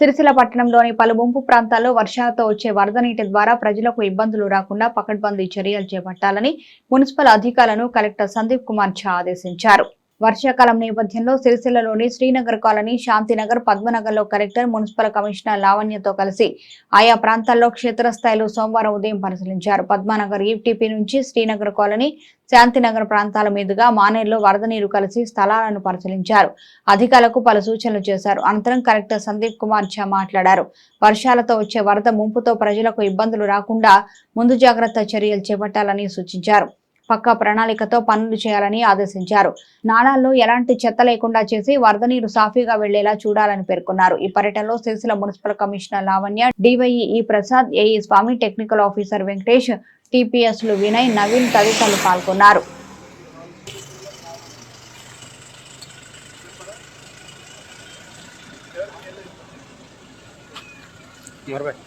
సిరిసిల్ల పట్టణంలోని పలు ముంపు ప్రాంతాల్లో వర్షాలతో వచ్చే వరద నీటి ద్వారా ప్రజలకు ఇబ్బందులు రాకుండా పకడ్బందీ చర్యలు చేపట్టాలని మున్సిపల్ అధికారులను కలెక్టర్ సందీప్ కుమార్ ఝా ఆదేశించారు. వర్షాకాలం నేపథ్యంలో సిరిసిల్లలోని శ్రీనగర్ కాలనీ శాంతినగర్ పద్మనగర్లో కలెక్టర్ మున్సిపల్ కమిషనర్ లావణ్యతో కలిసి ఆయా ప్రాంతాల్లో క్షేత్రస్థాయిలో సోమవారం ఉదయం పరిశీలించారు. పద్మనగర్ ఈటీపీ నుంచి శ్రీనగర్ కాలనీ శాంతినగర్ ప్రాంతాల మీదుగా మానేరులో వరద నీరు కలిసి స్థలాలను పరిశీలించారు. అధికారులకు పలు సూచనలు చేశారు. అనంతరం కలెక్టర్ సందీప్ కుమార్ ఝా మాట్లాడారు. వర్షాలతో వచ్చే వరద ముంపుతో ప్రజలకు ఇబ్బందులు రాకుండా ముందు జాగ్రత్త చర్యలు చేపట్టాలని సూచించారు. పక్కా ప్రణాళికతో పనులు చేయాలని ఆదేశించారు. నాళాల్లో ఎలాంటి చెత్త లేకుండా చేసి వరద నీరు సాఫీగా వెళ్ళేలా చూడాలని పేర్కొన్నారు. ఈ పర్యటనలో Sircilla municipal commissioner Lavanya DEE Prasad AE Swamy technical officer Venkatesh టిపిఎస్లు Vinay Naveen తదితరులు పాల్గొన్నారు. మరొకటి